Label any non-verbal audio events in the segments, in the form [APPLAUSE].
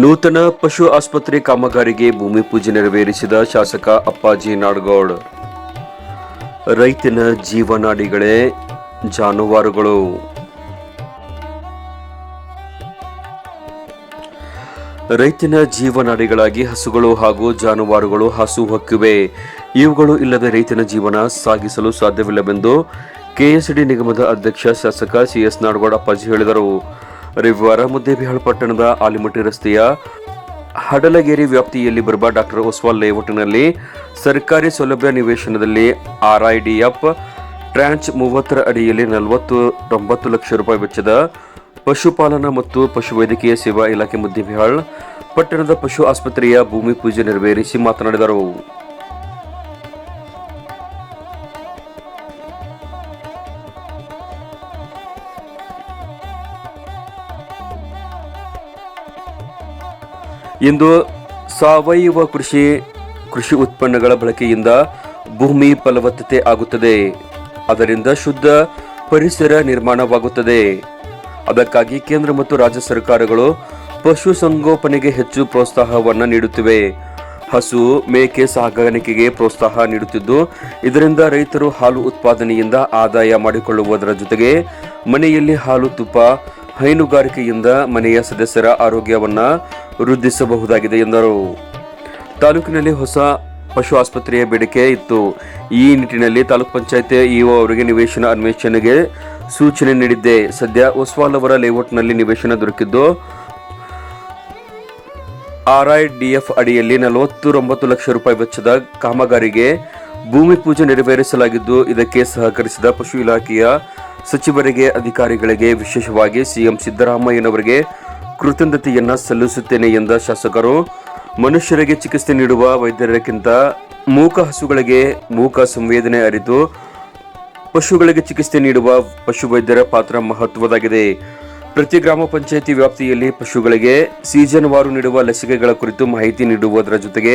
ನೂತನ ಪಶು ಆಸ್ಪತ್ರೆ ಕಾಮಗಾರಿಗೆ ಭೂಮಿ ಪೂಜೆ ನೆರವೇರಿಸಿದ ಶಾಸಕ ಅಪ್ಪಾಜಿ ನಾಡಗೌಡ್. ರೈತನ ಜೀವನಾಡಿಗಳೇ ಜಾನುವಾರುಗಳು. ರೈತನ ಜೀವನಾಡಿಗಳಾಗಿ ಹಸುಗಳು ಹಾಗೂ ಜಾನುವಾರುಗಳು ಹಸು ಹೊಕ್ಕಿವೆ. ಇವುಗಳು ಇಲ್ಲದೆ ರೈತನ ಜೀವನ ಸಾಗಿಸಲು ಸಾಧ್ಯವಿಲ್ಲವೆಂದು ಕೆಎಸ್ಡಿ ನಿಗಮದ ಅಧ್ಯಕ್ಷ ಶಾಸಕ ಸಿಎಸ್ ನಾಡಗೌಡ ಅಪ್ಪಾಜಿ ಹೇಳಿದರು. ರವಿವಾರ ಮುದ್ದೇಬಿಹಾಳ್ ಪಟ್ಟಣದ ಆಲಿಮಟ್ಟಿ ರಸ್ತೆಯ ಹಡಲಗೇರಿ ವ್ಯಾಪ್ತಿಯಲ್ಲಿ ಬರುವ ಡಾಕ್ಟರ್ ಒಸ್ವಾಲ್ ಲೇಔಟ್ನಲ್ಲಿ ಸರ್ಕಾರಿ ಸೌಲಭ್ಯ ನಿವೇಶನದಲ್ಲಿ ಆರ್ಐಡಿಎಫ್ ಟ್ರಾಂಚ್ ಮೂವತ್ತರ ಅಡಿಯಲ್ಲಿ ನಲವತ್ತು, ತೊಂಬತ್ತು ಲಕ್ಷ ರೂಪಾಯಿ ವೆಚ್ಚದ ಪಶುಪಾಲನಾ ಮತ್ತು ಪಶುವೈದ್ಯಕೀಯ ಸೇವಾ ಇಲಾಖೆ ಮುದ್ದೇಬಿಹಾಳ್ ಪಟ್ಟಣದ ಪಶು ಆಸ್ಪತ್ರೆಯ ಭೂಮಿ ಪೂಜೆ ನೆರವೇರಿಸಿ ಮಾತನಾಡಿದರು. ಇಂದು ಸಾವಯವ ಕೃಷಿ ಕೃಷಿ ಉತ್ಪನ್ನಗಳ ಬಳಕೆಯಿಂದ ಭೂಮಿ ಫಲವತ್ತತೆ ಆಗುತ್ತದೆ. ಅದರಿಂದ ಶುದ್ಧ ಪರಿಸರ ನಿರ್ಮಾಣವಾಗುತ್ತದೆ. ಅದಕ್ಕಾಗಿ ಕೇಂದ್ರ ಮತ್ತು ರಾಜ್ಯ ಸರ್ಕಾರಗಳು ಪಶು ಸಂಗೋಪನೆಗೆ ಹೆಚ್ಚು ಪ್ರೋತ್ಸಾಹವನ್ನು ನೀಡುತ್ತಿವೆ. ಹಸು, ಮೇಕೆ ಸಾಗಾಣಿಕೆಗೆ ಪ್ರೋತ್ಸಾಹ ನೀಡುತ್ತಿದ್ದು, ಇದರಿಂದ ರೈತರು ಹಾಲು ಉತ್ಪಾದನೆಯಿಂದ ಆದಾಯ ಮಾಡಿಕೊಳ್ಳುವುದರ ಜೊತೆಗೆ ಮನೆಯಲ್ಲಿ ಹಾಲು ತುಪ್ಪ ಹೈನುಗಾರಿಕೆಯಿಂದ ಮನೆಯ ಸದಸ್ಯರ ಆರೋಗ್ಯವನ್ನ ವೃದ್ಧಿಸಬಹುದಾಗಿದೆ ಎಂದರು. ತಾಲೂಕಿನಲ್ಲಿ ಹೊಸ ಪಶು ಆಸ್ಪತ್ರೆಯ ಬೇಡಿಕೆ ಇತ್ತು. ಈ ನಿಟ್ಟಿನಲ್ಲಿ ತಾಲೂಕ್ ಪಂಚಾಯತ್ ಇಒ ಅವರಿಗೆ ನಿವೇಶನ ಅನ್ವೇಷಣೆಗೆ ಸೂಚನೆ ನೀಡಿದ್ದೆ. ಸದ್ಯ ಒಸ್ವಾಲ್ ಅವರ ಲೇಔಟ್ನಲ್ಲಿ ನಿವೇಶನ ದೊರಕಿದ್ದು, ಆರ್ಐಡಿಎಫ್ ಅಡಿಯಲ್ಲಿ ನಲವತ್ತೊಂಬತ್ತು ಲಕ್ಷ ರೂಪಾಯಿ ವೆಚ್ಚದ ಕಾಮಗಾರಿಗೆ ಭೂಮಿ ಪೂಜೆ ನೆರವೇರಿಸಲಾಗಿದ್ದು, ಇದಕ್ಕೆ ಸಹಕರಿಸಿದ ಪಶು ಇಲಾಖೆಯ ಸಚಿವರಿಗೆ, ಅಧಿಕಾರಿಗಳಿಗೆ, ವಿಶೇಷವಾಗಿ ಸಿಎಂ ಸಿದ್ದರಾಮಯ್ಯನವರಿಗೆ ಕೃತಜ್ಞತೆಯನ್ನ ಸಲ್ಲಿಸುತ್ತೇನೆ ಎಂದ ಶಾಸಕರು, ಮನುಷ್ಯರಿಗೆ ಚಿಕಿತ್ಸೆ ನೀಡುವ ವೈದ್ಯರಕ್ಕಿಂತ ಮೂಕ ಹಸುಗಳಿಗೆ ಮೂಕ ಸಂವೇದನೆ ಅರಿತು ಪಶುಗಳಿಗೆ ಚಿಕಿತ್ಸೆ ನೀಡುವ ಪಶುವೈದ್ಯರ ಪಾತ್ರ ಮಹತ್ವದಾಗಿದೆ ಪ್ರತಿ ಗ್ರಾಮ ಪಂಚಾಯಿತಿ ವ್ಯಾಪ್ತಿಯಲ್ಲಿ ಪಶುಗಳಿಗೆ ಸೀಸನ್ವಾರು ನೀಡುವ ಲಸಿಕೆಗಳ ಕುರಿತು ಮಾಹಿತಿ ನೀಡುವುದರ ಜೊತೆಗೆ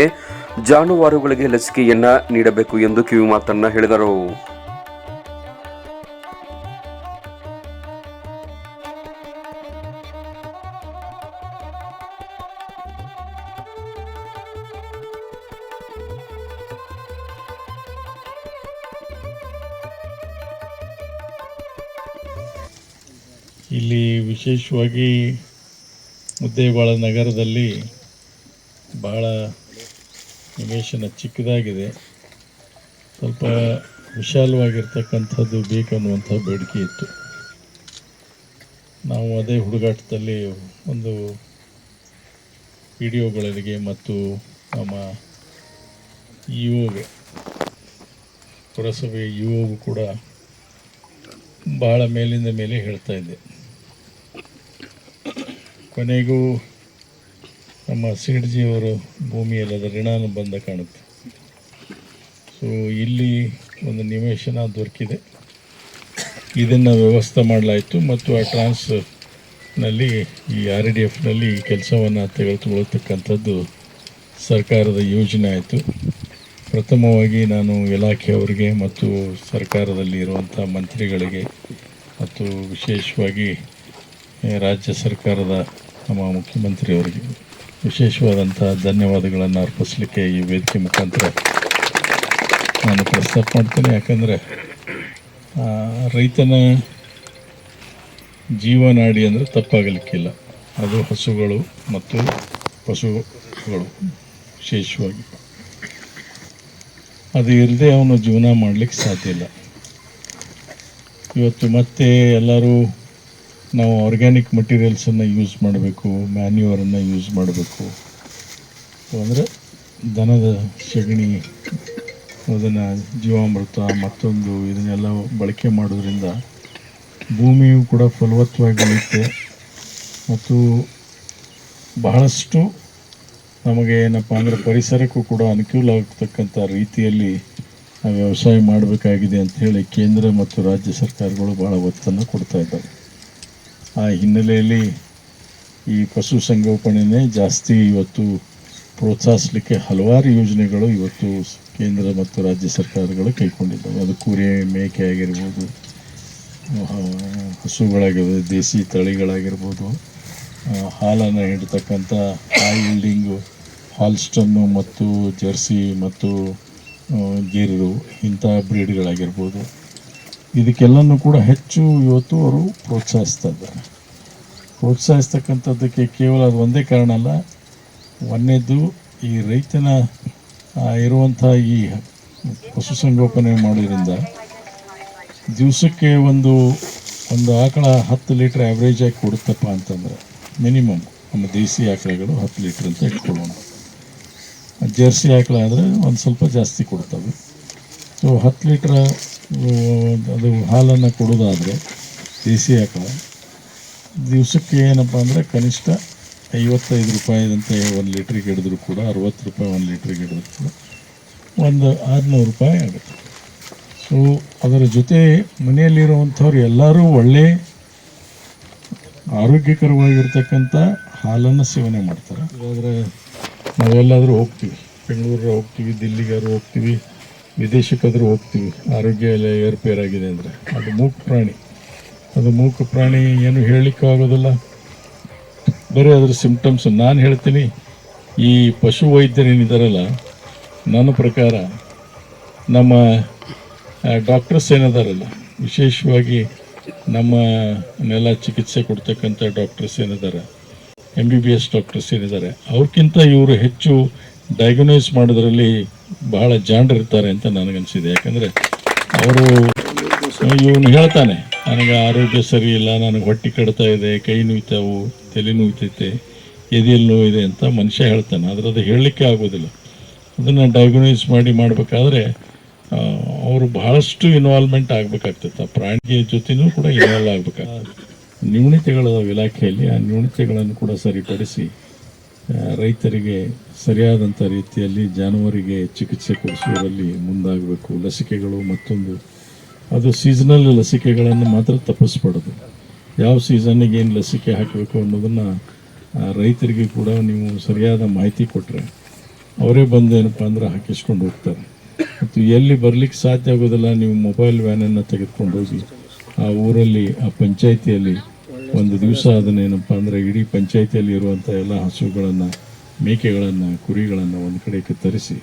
ಜಾನುವಾರುಗಳಿಗೆ ಲಸಿಕೆಯನ್ನ ನೀಡಬೇಕು ಎಂದು ಕಿವಿಮಾತನ್ನ ಹೇಳಿದರು. ಇಲ್ಲಿ ವಿಶೇಷವಾಗಿ ಮುದ್ದೇಬಾಳ ನಗರದಲ್ಲಿ ಭಾಳ ನಿವೇಶನ ಚಿಕ್ಕದಾಗಿದೆ. ಸ್ವಲ್ಪ ವಿಶಾಲವಾಗಿರ್ತಕ್ಕಂಥದ್ದು ಬೇಕನ್ನುವಂಥ ಬೇಡಿಕೆ ಇತ್ತು. ನಾವು ಅದೇ ಹುಡುಗಾಟದಲ್ಲಿ ಒಂದು ವಿಡಿಯೋಗಳಿಗೆ ಮತ್ತು ನಮ್ಮ ಇಒಗೆ ಒಗೆ ಪುರಸಭೆ ಇಒಗೂ ಒಗೂ ಕೂಡ ಭಾಳ ಮೇಲಿಂದ ಮೇಲೆ ಹೇಳ್ತಾ ಇದ್ದೆ. ಕೊನೆಗೂ ನಮ್ಮ ಸಿಡ್ಜಿಯವರು ಭೂಮಿಯಲ್ಲದ ಋಣಾನುಬಂಧ ಕಾಣುತ್ತೆ. ಸೊ ಇಲ್ಲಿ ಒಂದು ನಿವೇಶನ ದೊರಕಿದೆ. ಇದನ್ನು ವ್ಯವಸ್ಥೆ ಮಾಡಲಾಯಿತು ಮತ್ತು ಆ ಟ್ರಾನ್ಸ್ನಲ್ಲಿ ಈ ಆರ್ ಡಿ ಎಫ್ನಲ್ಲಿ ಈ ಕೆಲಸವನ್ನು ತೆಗೆದುಕೊಳ್ಳತಕ್ಕಂಥದ್ದು ಸರ್ಕಾರದ ಯೋಜನೆ ಆಯಿತು. ಪ್ರಥಮವಾಗಿ ನಾನು ಇಲಾಖೆಯವರಿಗೆ ಮತ್ತು ಸರ್ಕಾರದಲ್ಲಿ ಇರುವಂಥ ಮಂತ್ರಿಗಳಿಗೆ ಮತ್ತು ವಿಶೇಷವಾಗಿ ರಾಜ್ಯ ಸರ್ಕಾರದ ನಮ್ಮ ಮುಖ್ಯಮಂತ್ರಿಯವರಿಗೆ ವಿಶೇಷವಾದಂಥ ಧನ್ಯವಾದಗಳನ್ನು ಅರ್ಪಿಸಲಿಕ್ಕೆ ಈ ವೇದಿಕೆ ಮುಖಾಂತರ ನಾನು ಪ್ರಸ್ತಾಪ ಮಾಡ್ತೇನೆ. ಯಾಕಂದರೆ ರೈತನ ಜೀವನಾಡಿ ಅಂದರೆ ತಪ್ಪಾಗಲಿಕ್ಕಿಲ್ಲ. ಅದು ಹಸುಗಳು ಮತ್ತು ಪಶುಗಳು ವಿಶೇಷವಾಗಿ. ಅದು ಇಲ್ಲದೆ ಅವನು ಜೀವನ ಮಾಡಲಿಕ್ಕೆ ಸಾಧ್ಯ ಇಲ್ಲ. ಇವತ್ತು ಮತ್ತೆ ಎಲ್ಲರೂ ನಾವು ಆರ್ಗ್ಯಾನಿಕ್ ಮಟೀರಿಯಲ್ಸನ್ನು ಯೂಸ್ ಮಾಡಬೇಕು ಮ್ಯಾನ್ಯೂರನ್ನು ಯೂಸ್ ಮಾಡಬೇಕು. ಅಂದರೆ ದನದ ಸಗಣಿ, ಅದನ್ನು ಜೀವಾಮೃತ, ಮತ್ತೊಂದು ಇದನ್ನೆಲ್ಲ ಬಳಕೆ ಮಾಡೋದ್ರಿಂದ ಭೂಮಿಯು ಕೂಡ ಫಲವತ್ತವಾಗಿ ಉಳಿಯುತ್ತೆ. ಮತ್ತು ಬಹಳಷ್ಟು ನಮಗೆ ಏನಪ್ಪ ಅಂದರೆ ಪರಿಸರಕ್ಕೂ ಕೂಡ ಅನುಕೂಲ ಆಗ್ತಕ್ಕಂಥ ರೀತಿಯಲ್ಲಿ ವ್ಯವಸಾಯ ಮಾಡಬೇಕಾಗಿದೆ ಅಂತ ಹೇಳಿ ಕೇಂದ್ರ ಮತ್ತು ರಾಜ್ಯ ಸರ್ಕಾರಗಳು ಭಾಳ ಒತ್ತನ್ನು ಕೊಡ್ತಾ ಇದ್ದಾವೆ. ಆ ಹಿನ್ನೆಲೆಯಲ್ಲಿ ಈ ಪಶುಸಂಗೋಪಣೆನೇ ಜಾಸ್ತಿ ಇವತ್ತು ಪ್ರೋತ್ಸಾಹಿಸಲಿಕ್ಕೆ ಹಲವಾರು ಯೋಜನೆಗಳು ಇವತ್ತು ಕೇಂದ್ರ ಮತ್ತು ರಾಜ್ಯ ಸರ್ಕಾರಗಳು ಕೈಗೊಂಡಿದ್ದಾವೆ. ಅದು ಕುರಿ, ಮೇಕೆ ಆಗಿರ್ಬೋದು ಹಸುಗಳಾಗಿರ್ಬೋದು, ದೇಸಿ ತಳಿಗಳಾಗಿರ್ಬೋದು ಹಾಲನ್ನು ಹಿಡ್ತಕ್ಕಂಥ ಹೈ ಇಲ್ಡಿಂಗು ಹಾಲ್ಸ್ಟನ್ನು ಮತ್ತು ಜರ್ಸಿ ಮತ್ತು ಗಿರು, ಇಂಥ ಬ್ರೀಡ್ಗಳಾಗಿರ್ಬೋದು ಇದಕ್ಕೆಲ್ಲನೂ ಕೂಡ ಹೆಚ್ಚು ಇವತ್ತು ಅವರು ಪ್ರೋತ್ಸಾಹಿಸ್ತಾ ಇದ್ದಾರೆ ಪ್ರೋತ್ಸಾಹಿಸ್ತಕ್ಕಂಥದ್ದಕ್ಕೆ ಕೇವಲ ಅದು ಒಂದೇ ಕಾರಣ ಅಲ್ಲ ಒಂದನೇದು ಈ ರೈತನ ಇರುವಂಥ ಈ ಪಶುಸಂಗೋಪನೆ ಮಾಡೋದ್ರಿಂದ ದಿವಸಕ್ಕೆ ಒಂದು ಒಂದು ಆಕಳ ಹತ್ತು ಲೀಟ್ರ್ ಆ್ಯಾವ್ರೇಜ್ ಆಗಿ ಕೊಡುತ್ತಪ್ಪ ಅಂತಂದ್ರೆ ಮಿನಿಮಮ್ ನಮ್ಮ ದೇಸಿ ಆಕಳಗಳು ಹತ್ತು ಲೀಟ್ರ್ ಅಂತ ಇಟ್ಕೊಳ್ಳೋಣ. ಜರ್ಸಿ ಆಕಳ ಆದರೆ ಒಂದು ಸ್ವಲ್ಪ ಜಾಸ್ತಿ ಕೊಡ್ತವೆ. ಸೊ ಹತ್ತು ಲೀಟ್ರ್ ಅದು ಹಾಲನ್ನು ಕೊಡೋದಾದರೆ ದೇಸಿ ಆಕಳ, ದಿವಸಕ್ಕೆ ಏನಪ್ಪ ಅಂದರೆ ಕನಿಷ್ಠ ಐವತ್ತೈದು ರೂಪಾಯಿದಂತೆ ಒಂದು ಲೀಟ್ರಿಗೆ ಹಿಡಿದ್ರು ಕೂಡ ಅರವತ್ತು ರೂಪಾಯಿ ಒಂದು ಲೀಟ್ರಿಗೆ ಹಿಡಿದ್ರು ಕೂಡ ಒಂದು ಆರುನೂರು ರೂಪಾಯಿ ಆಗುತ್ತೆ. ಸೊ ಅದರ ಜೊತೆ ಮನೆಯಲ್ಲಿರುವಂಥವ್ರು ಎಲ್ಲರೂ ಒಳ್ಳೆ ಆರೋಗ್ಯಕರವಾಗಿರ್ತಕ್ಕಂಥ ಹಾಲನ್ನು ಸೇವನೆ ಮಾಡ್ತಾರೆ. ಆದರೆ ನಾವೆಲ್ಲಾದರೂ ಹೋಗ್ತೀವಿ. ಬೆಂಗಳೂರಿಗೆ ಹೋಗ್ತೀವಿ, ದಿಲ್ಲಿಗಾದ್ರು ಹೋಗ್ತೀವಿ. ವಿದೇಶಕ್ಕಾದರೂ ಹೋಗ್ತೀವಿ. ಆರೋಗ್ಯ ಎಲ್ಲ ಏರ್ಪೇರಾಗಿದೆ ಅಂದರೆ. ಅದು ಮೂಕ ಪ್ರಾಣಿ. ಅದು ಮೂಕ ಪ್ರಾಣಿ ಏನು ಹೇಳಲಿಕ್ಕೆ ಆಗೋದಿಲ್ಲ ಬರೀ ಅದ್ರ ಸಿಂಪ್ಟಮ್ಸ್ ನಾನು ಹೇಳ್ತೀನಿ. ಈ ಪಶು ವೈದ್ಯರೇನಿದ್ದಾರಲ್ಲ ನನ್ನ ಪ್ರಕಾರ ನಮ್ಮ ಡಾಕ್ಟರ್ಸ್ ಏನಿದಾರಲ್ಲ, ವಿಶೇಷವಾಗಿ ನಮ್ಮ ನೆಲ ಚಿಕಿತ್ಸೆ ಕೊಡ್ತಕ್ಕಂಥ ಡಾಕ್ಟರ್ಸ್ ಏನಿದ್ದಾರೆ M B B S doctors ಏನಿದ್ದಾರೆ ಅವ್ರಿಗಿಂತ ಇವರು ಹೆಚ್ಚು ಡಯಾಗ್ನೈಸ್ ಮಾಡೋದ್ರಲ್ಲಿ ಬಹಳ ಜಾಣರಿರ್ತಾರೆ ಅಂತ ನನಗನ್ಸಿದೆ. ಯಾಕಂದರೆ ಅವರು, ಇವನು ಹೇಳ್ತಾನೆ, ನನಗೆ ಆರೋಗ್ಯ ಸರಿ ಇಲ್ಲ, ನನಗೆ ಹೊಟ್ಟೆ ಕಡ್ತಾ ಇದೆ, ಕೈ ನೋಯ್ತಾವು, ತಲೆ ನೋಯ್ತೈತೆ, ಎದೆಯಲ್ಲಿ ನೋವಿದೆ ಅಂತ ಮನುಷ್ಯ ಹೇಳ್ತಾನೆ. ಆದರೆ ಅದು ಹೇಳಲಿಕ್ಕೆ ಆಗೋದಿಲ್ಲ. ಅದನ್ನು ಡಯಾಗ್ನೈಸ್ ಮಾಡಿ ಮಾಡಬೇಕಾದ್ರೆ ಅವರು ಬಹಳಷ್ಟು ಇನ್ವಾಲ್ವ್ಮೆಂಟ್ ಆಗಬೇಕಾಗ್ತೈತೆ. ಪ್ರಾಣಿಯ ಜೊತೆನೂ ಕೂಡ ಇನ್ವಾಲ್ವ್ ಆಗಬೇಕಾಗ್ತದೆ ನ್ಯೂನತೆಗಳ ಇಲಾಖೆಯಲ್ಲಿ, ಆ ನ್ಯೂನತೆಗಳನ್ನು ಕೂಡ ಸರಿಪಡಿಸಿ ರೈತರಿಗೆ ಸರಿಯಾದಂಥ ರೀತಿಯಲ್ಲಿ ಜಾನುವಾರಿಗೆ ಚಿಕಿತ್ಸೆ ಕೊಡಿಸುವುದರಲ್ಲಿ ಮುಂದಾಗಬೇಕು. ಲಸಿಕೆಗಳು ಮತ್ತೊಂದು, ಅದು ಸೀಸನಲ್ ಲಸಿಕೆಗಳನ್ನು ಮಾತ್ರ ತಪ್ಪಿಸ್ಬಾರ್ದು. ಯಾವ ಸೀಸನ್ನಿಗೆ ಏನು ಲಸಿಕೆ ಹಾಕಬೇಕು ಅನ್ನೋದನ್ನು ರೈತರಿಗೆ ಕೂಡ ನೀವು ಸರಿಯಾದ ಮಾಹಿತಿ ಕೊಟ್ಟರೆ ಅವರೇ ಬಂದು ಏನಪ್ಪ ಅಂದ್ರೆ ಹಾಕಿಸ್ಕೊಂಡು ಹೋಗ್ತಾರೆ. ಮತ್ತು ಎಲ್ಲಿ ಬರಲಿಕ್ಕೆ ಸಾಧ್ಯ ಆಗೋದಿಲ್ಲ, ನೀವು ಮೊಬೈಲ್ ವ್ಯಾನನ್ನು ತೆಗೆದುಕೊಂಡು ಹೋಗಿ ಆ ಊರಲ್ಲಿ, ಆ ಪಂಚಾಯಿತಿಯಲ್ಲಿ ಒಂದು ದಿವಸ ಅದನ್ನೇನಪ್ಪ ಅಂದರೆ ಇಡೀ ಪಂಚಾಯಿತಿಯಲ್ಲಿ ಇರುವಂಥ ಎಲ್ಲ ಹಸುಗಳನ್ನು, ಮೇಕೆಗಳನ್ನು, ಕುರಿಗಳನ್ನು ಒಂದು ಕಡೆಗೆ ತರಿಸಿ,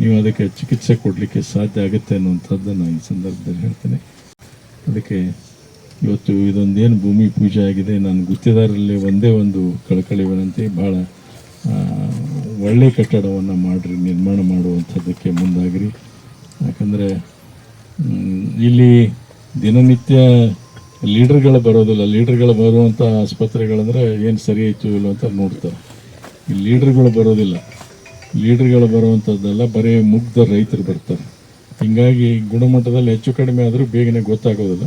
ನೀವು ಅದಕ್ಕೆ ಚಿಕಿತ್ಸೆ ಕೊಡಲಿಕ್ಕೆ ಸಾಧ್ಯ ಆಗುತ್ತೆ ಅನ್ನುವಂಥದ್ದನ್ನು ಈ ಸಂದರ್ಭದಲ್ಲಿ ಹೇಳ್ತೇನೆ. ಅದಕ್ಕೆ ಇವತ್ತು ಇದೊಂದೇನು ಭೂಮಿ ಪೂಜೆ ಆಗಿದೆ, ನಾನು ಗುತ್ತಿದಾರರಲ್ಲಿ ಒಂದೇ ಒಂದು ಕಳಕಳಿ ವಿನಂತಿ ಭಾಳ ಒಳ್ಳೆ ಕಟ್ಟಡವನ್ನು ಮಾಡಿರಿ, ನಿರ್ಮಾಣ ಮಾಡುವಂಥದ್ದಕ್ಕೆ ಮುಂದಾಗಿರಿ. ಯಾಕಂದರೆ ಇಲ್ಲಿ ದಿನನಿತ್ಯ ಲೀಡರ್ಗಳು ಬರೋದಿಲ್ಲ. ಲೀಡರ್ಗಳು ಬರುವಂಥ ಆಸ್ಪತ್ರೆಗಳಂದರೆ ಏನು ಸರಿ ಆಯಿತು ಇಲ್ಲ ಅಂತ ನೋಡ್ತಾರೆ. ಈ ಲೀಡರ್ಗಳು ಬರೋದಿಲ್ಲ. ಲೀಡರ್ಗಳು ಬರುವಂಥದ್ದೆಲ್ಲ ಬರೀ ಮುಗ್ಧ ರೈತರು ಬರ್ತಾರೆ. ಹೀಗಾಗಿ ಗುಣಮಟ್ಟದಲ್ಲಿ ಹೆಚ್ಚು ಕಡಿಮೆ ಆದರೂ ಬೇಗನೆ ಗೊತ್ತಾಗೋದಿಲ್ಲ.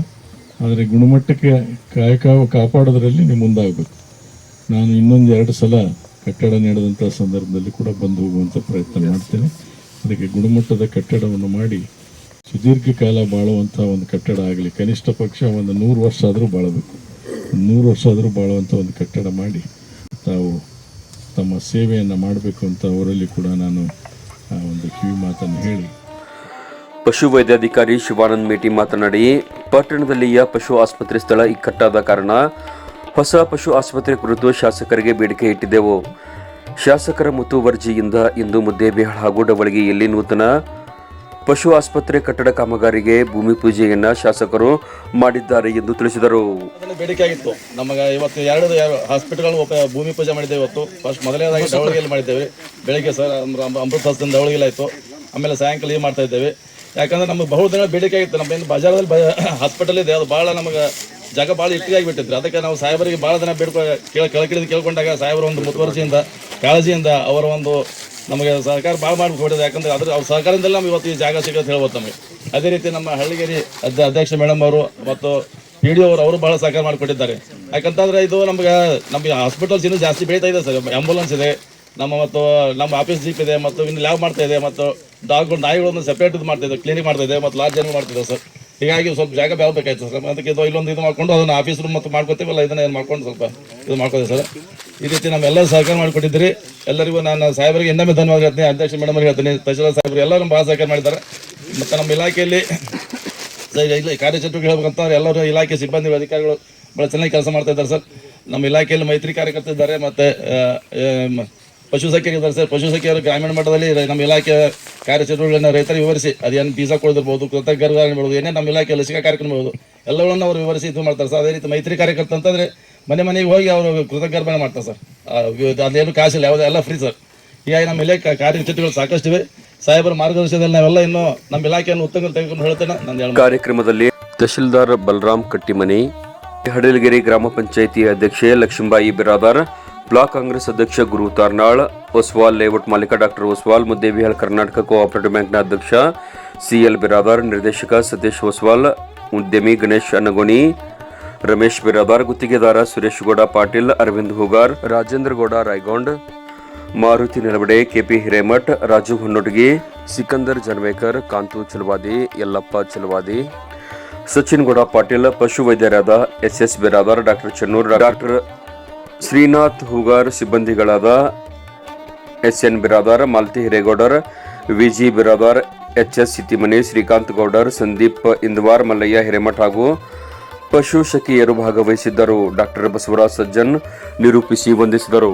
ಆದರೆ ಗುಣಮಟ್ಟಕ್ಕೆ ಕಾಯಕ ಕಾಪಾಡೋದ್ರಲ್ಲಿ ನೀವು ಮುಂದಾಗಬೇಕು. ನಾನು ಇನ್ನೊಂದು ಎರಡು ಸಲ ಕಟ್ಟಡ ನೀಡಿದಂಥ ಸಂದರ್ಭದಲ್ಲಿ ಕೂಡ ಬಂದು ಹೋಗುವಂಥ ಪ್ರಯತ್ನ ಮಾಡ್ತೇನೆ. ಅದಕ್ಕೆ ಗುಣಮಟ್ಟದ ಕಟ್ಟಡವನ್ನು ಮಾಡಿ ಸುದೀರ್ಘ ಕಾಲ ಬಾಳುವಂಥ ಒಂದು ಕಟ್ಟಡ ಆಗಲಿ, ಕನಿಷ್ಠ ಪಕ್ಷ ಒಂದು ನೂರು ವರ್ಷ ಆದರೂ ಬಾಳಬೇಕು. ನೂರು ವರ್ಷ ಆದರೂ ಬಾಳುವಂಥ ಒಂದು ಕಟ್ಟಡ ಮಾಡಿ ತಾವು ತಮ್ಮ ಸೇವೆಯನ್ನು ಮಾಡಬೇಕು ಅಂತ ಅವರಲ್ಲಿ ಕೂಡ ನಾನು, ಆ, ಒಂದು ಕಿವಿ ಮಾತನ್ನು ಹೇಳಿ. ಪಶು ವೈದ್ಯಾಧಿಕಾರಿ ಶಿವಾನಂದ್ ಮೇಟಿ ಮಾತನಾಡಿ ಪಟ್ಟಣದಲ್ಲಿಯ ಪಶು ಆಸ್ಪತ್ರೆ ಸ್ಥಳ ಇಕ್ಕಟ್ಟಾದ ಕಾರಣ ಹೊಸ ಪಶು ಆಸ್ಪತ್ರೆ ಕುರಿತು ಶಾಸಕರಿಗೆ ಬೇಡಿಕೆ ಇಟ್ಟಿದ್ದೆವು. ಶಾಸಕರ ಮುತುವರ್ಜಿಯಿಂದ ಇಂದು ಮುದ್ದೇಬಿಹಾಳ ಹಾಗೂ ಡವಳಗಿಯಲ್ಲಿ ನೂತನ ಪಶು ಆಸ್ಪತ್ರೆ ಕಟ್ಟಡ ಕಾಮಗಾರಿಗೆ ಭೂಮಿ ಪೂಜೆಯನ್ನ ಶಾಸಕರು ಮಾಡಿದ್ದಾರೆ ಎಂದು ತಿಳಿಸಿದರು. ಬೇಡಿಕೆ ಆಗಿತ್ತು ನಮಗೆ ಇವತ್ತು ಎರಡು ಹಾಸ್ಪಿಟಲ್ ಭೂಮಿ ಪೂಜೆ ಮಾಡಿದ್ದೇವೆ ಇವತ್ತು. ಫಸ್ಟ್ ಮೊದಲನೇದಾಗಿ ಡವಳಗಿಯಲ್ಲಿ ಮಾಡಿದ್ದೇವೆ. ಬೆಳಿಗ್ಗೆ ಸರ್ ಅಮೃತ ಹಸ್ತದಿಂದ ಡವಳಗಿಲಿ ಆಯಿತು. ಆಮೇಲೆ ಸಾಯಂಕಾಲ ಏನು ಮಾಡ್ತಾ ಇದ್ದೇವೆ. ಯಾಕಂದ್ರೆ ನಮಗೆ ಬಹು ದಿನ ಬೇಡಿಕೆ ಆಗಿತ್ತು. ನಮ್ಮ ಏನು ಬಜಾರದಲ್ಲಿ ಬ [COUGHS] ಹಾಸ್ಪಿಟಲ್ ಇದೆ. ಅದು ಭಾಳ ನಮಗೆ ಜಾಗ ಭಾಳ ಇಟ್ಟಿಗೆ ಆಗಿಬಿಟ್ಟಿದ್ರು. ಅದಕ್ಕೆ ನಾವು ಸಾಹೇಬರಿಗೆ ಭಾಳ ದಿನ ಬೇಡ್ಕೊ ಕೇಳ ಕೆಳಕಿಳಿದು ಕೇಳ್ಕೊಂಡಾಗ ಸಾಹೇಬರ ಒಂದು ಮುತುವರ್ಜಿಯಿಂದ ಕಾಳಜಿಯಿಂದ ಅವರ ಒಂದು ನಮಗೆ ಸರ್ಕಾರ ಭಾಳ ಮಾಡಿಕೊಟ್ಟಿದೆ ಯಾಕಂದ್ರೆ ಅದ್ರ ಅವ್ರ ಸರ್ಕಾರದಿಂದಲೇ ನಮ್ಗೆ ಇವತ್ತು ಈ ಜಾಗ ಸಿಗೋದು ಹೇಳ್ಬೋದು ನಮಗೆ. ಅದೇ ರೀತಿ ನಮ್ಮ ಹಳ್ಳಿಗೇರಿ ಅಧ್ಯ ಅಧ್ಯಕ್ಷ ಮೇಡಮ್ ಅವರು ಮತ್ತು ಪಿ ಡಿ ಅವರು ಅವರು ಬಹಳ ಸಹಕಾರ ಮಾಡಿಕೊಟ್ಟಿದ್ದಾರೆ ಯಾಕಂತಂದ್ರೆ ಇದು ನಮ್ಗೆ ನಮಗೆ ಹಾಸ್ಪಿಟಲ್ಸ್ ಇನ್ನೂ ಜಾಸ್ತಿ ಬೆಳೀತಾ ಇದೆ ಸರ್. ಆಂಬುಲೆನ್ಸ್ ಇದೆ, ನಮ್ಮ ಮತ್ತು ನಮ್ಮ ಆಫೀಸ್ ಜೀಪ್ ಇದೆ ಮತ್ತು ಇನ್ನು ಲ್ಯಾಬ್ ಮಾಡ್ತಾ ಇದೆ ಮತ್ತು ಡಾಗ್ಗಳು ನಾಯಿಗಳನ್ನು ಸಪ್ರೇಟ್ ಇದು ಮಾಡ್ತಾ ಇದೆ ಕ್ಲೀನಿಂಗ್ ಮಾಡ್ತಾ ಇದೆ ಮತ್ತು ಲಾರ್ಜ್ ಏನು ಮಾಡ್ತಿದೆ ಸರ್. ಹೀಗಾಗಿ ಸ್ವಲ್ಪ ಜಾಗ ಬೇಕಾಯ್ತು ಸರ್. ಅದಕ್ಕೆ ಇದು ಇಲ್ಲೊಂದು ಇದು ಮಾಡ್ಕೊಂಡು ಅದನ್ನು ಆಫೀಸ್ ರೂಮ್ ಮತ್ತು ಮಾಡ್ಕೊತೀವಲ್ಲ, ಇದನ್ನ ಏನು ಮಾಡ್ಕೊಂಡು ಸ್ವಲ್ಪ ಇದು ಮಾಡ್ಕೊತೀವಿ ಸರ್. ಈ ರೀತಿ ನಮ್ಮೆಲ್ಲರೂ ಸಹಕಾರ ಮಾಡಿಕೊಟ್ಟಿದ್ದೀರಿ. ಎಲ್ಲರಿಗೂ ನಾನು ಸಾಹೇಬರಿಗೆ ಇನ್ನೊಮ್ಮೆ ಧನ್ಯವಾದ ಹೇಳ್ತೀನಿ. ಅಧ್ಯಕ್ಷ ಮೇಡಮ್ ಅವ್ರಿಗೆ ಹೇಳ್ತೀನಿ. ತಹಶೀಲ್ದಾರ್ ಸಾಹೇಬರು ಎಲ್ಲರೂ ಭಾಳ ಸಹಕಾರ ಮಾಡಿದ್ದಾರೆ. ಮತ್ತು ನಮ್ಮ ಇಲಾಖೆಯಲ್ಲಿ ಇಲ್ಲಿ ಕಾರ್ಯಚಟುವಟಿಕೆ ಹೇಳ್ಬೇಕಂತಂದ್ರೆ ಎಲ್ಲರೂ ಇಲಾಖೆ ಸಿಬ್ಬಂದಿ ಅಧಿಕಾರಿಗಳು ಭಾಳ ಚೆನ್ನಾಗಿ ಕೆಲಸ ಮಾಡ್ತಾ ಇದ್ದಾರೆ ಸರ್. ನಮ್ಮ ಇಲಾಖೆಯಲ್ಲಿ ಮೈತ್ರಿ ಕಾರ್ಯಕರ್ತರಿದ್ದಾರೆ ಮತ್ತು ಪಶು ಇದ್ದಾರೆ ಸರ್ ಪಶು ಗ್ರಾಮೀಣ ಮಟ್ಟದಲ್ಲಿ ನಮ್ಮ ಇಲಾಖೆ ಕಾರ್ಯಚಟುವಟಿಕೆಗಳನ್ನ ರೈತರಿಗೆ ವಿವರಿಸಿ, ಅದೇನು ಬೀಜ ಕೊಡದಿರ್ಬೋದು ಕೃತಜ್ಞರ್ಬೋದು ಏನೇ ನಮ್ಮ ಇಲಾಖೆ ಲಸಿಕಾ ಕಾರ್ಯಕ್ರಮ ಇರ್ಬೋದು ಎಲ್ಲವನ್ನು ಅವರು ವಿವರಿಸಿ ಇದು ಮಾಡ್ತಾರೆ ಸರ್. ಅದೇ ರೀತಿ ಮೈತ್ರಿ ಕಾರ್ಯಕರ್ತ ಅಂತಂದರೆ ಮನೆ ಮನೆಗೆ ಹೋಗಿ ಅವರು ಕೃತಜ್ಞರ್ಪಣೆ ಮಾಡ್ತಾರೆ ಸರ್. ಅದೇನು ಕಾಸಿಲ್ಲ, ಯಾವುದೇ ಎಲ್ಲ ಫ್ರೀ ಸರ್. ಹೀಗಾಗಿ ನಮ್ಮ ಇಲಾಖೆ ಕಾರ್ಯಚಟುವಟಿಕೆಗಳು ಸಾಕಷ್ಟಿವೆ ಸಾಹೇಬರ ಮಾರ್ಗದರ್ಶನದಲ್ಲಿ ನಾವೆಲ್ಲ ಇನ್ನೂ ನಮ್ಮ ಇಲಾಖೆಯನ್ನು ಉತ್ತಮ ತೆಗೆದುಕೊಂಡು ಹೇಳ್ತೇನೆ. ನಾನು ಕಾರ್ಯಕ್ರಮದಲ್ಲಿ ತಹಶೀಲ್ದಾರ್ ಬಲರಾಮ್ ಕಟ್ಟಿಮನಿ, ಹಡಲಗೆರೆ ಗ್ರಾಮ ಪಂಚಾಯಿತಿ ಅಧ್ಯಕ್ಷೆ ಲಕ್ಷ್ಮೀಬಾಯಿ ಬಿರಾದಾರ್ ಬ್ಲಾಕ್ ಕಾಂಗ್ರೆಸ್ ಅಧ್ಯಕ್ಷ ಗುರು ತಾರ್ನಾಳ್ ಒಸ್ವಾಲ್ ಲೇಔಟ್ ಮಾಲೀಕ ಡಾಕ್ಟರ್ ಒಸ್ವಾಲ್ ಮುದ್ದೇಬಿಹಾಳ್ ಕರ್ನಾಟಕ ಕೋಆಪರೇಟಿವ್ ಬ್ಯಾಂಕ್ನ ಅಧ್ಯಕ್ಷ ಸಿಎಲ್ ಬಿರಾದಾರ್, ನಿರ್ದೇಶಕ ಸತೀಶ್ ಒಸ್ವಾಲ್ ಉದ್ಯಮಿ ಗಣೇಶ್ ಅನ್ನಗೋಣಿ, ರಮೇಶ್ ಬಿರಾದಾರ್, ಗುತ್ತಿಗೆದಾರ ಸುರೇಶ್ ಗೌಡ ಪಾಟೀಲ್, ಅರವಿಂದ್ ಹುಗಾರ್, ರಾಜೇಂದ್ರ ಗೌಡ ರಾಯ್ಗೊಂಡ್, ಮಾರುತಿ ನೆಲವಡೆ ಕೆಪಿ ಹಿರೇಮಠ್, ರಾಜು ಹೊನ್ನೊಟಗಿ ಸಿಕಂದರ್ ಜನ್ವೇಕರ್, ಕಾಂತು ಚಲವಾದಿ, ಯಲ್ಲಪ್ಪ ಚಲವಾದಿ, ಸಚಿನ್ ಗೌಡ ಪಾಟೀಲ್, ಪಶು ವೈದ್ಯರಾದ S S Biradar, doctor Chennur, doctor Srinath Hugar ಸಿಬ್ಬಂದಿಗಳಾದ S N Biradar, Malati Hiregoudar, VG Biradar H S Sitimani Srikanth Goudar, Sandeep Indwar, Mallayya Hiremath ಹಾಗೂ ಪಶು ಶಕಿಯರು ಭಾಗವಹಿಸಿದ್ದರು. ಡಾಕ್ಟರ್ ಬಸವರಾಜ್ ಸಜ್ಜನ್ ನಿರೂಪಿಸಿ ವಂದಿಸಿದರು.